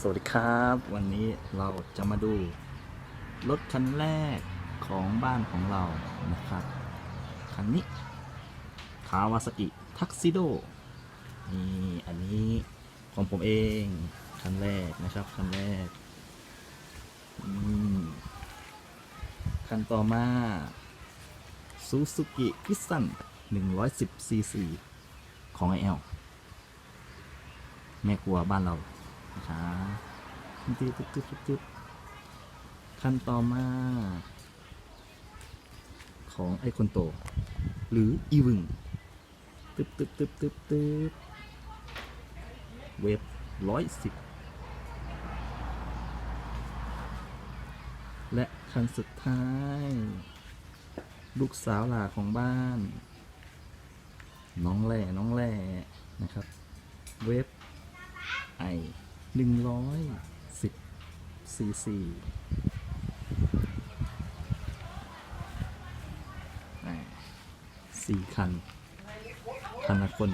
สวัสดีครับ วันนี้เราจะมาดู รถคันแรกของบ้านของเรานะครับ คันนี้คาวาสกิทักซิโดนี่อันนี้ของผมเอง คันแรกนะครับ คันแรกคันต่อมาซูซูกิคิสัน110ซีซีของไอเอลแม่ครัวบ้านเรา นะครับตึ๊ดตึ๊ดตึ๊ดตึ๊ดตึ๊ดขั้นต่อมา ของไอ้คนโต หรืออีวึงตึ๊บตึ๊บตึ๊บตึ๊บตึ๊บเวฟร้อยสิบและคันสุดท้าย ลูกสาวหลาของบ้าน น้องแหล่น้องแหล่นะครับ เวฟไอ หนึ่งร้อยสิบซีซีสี่คันคันละคน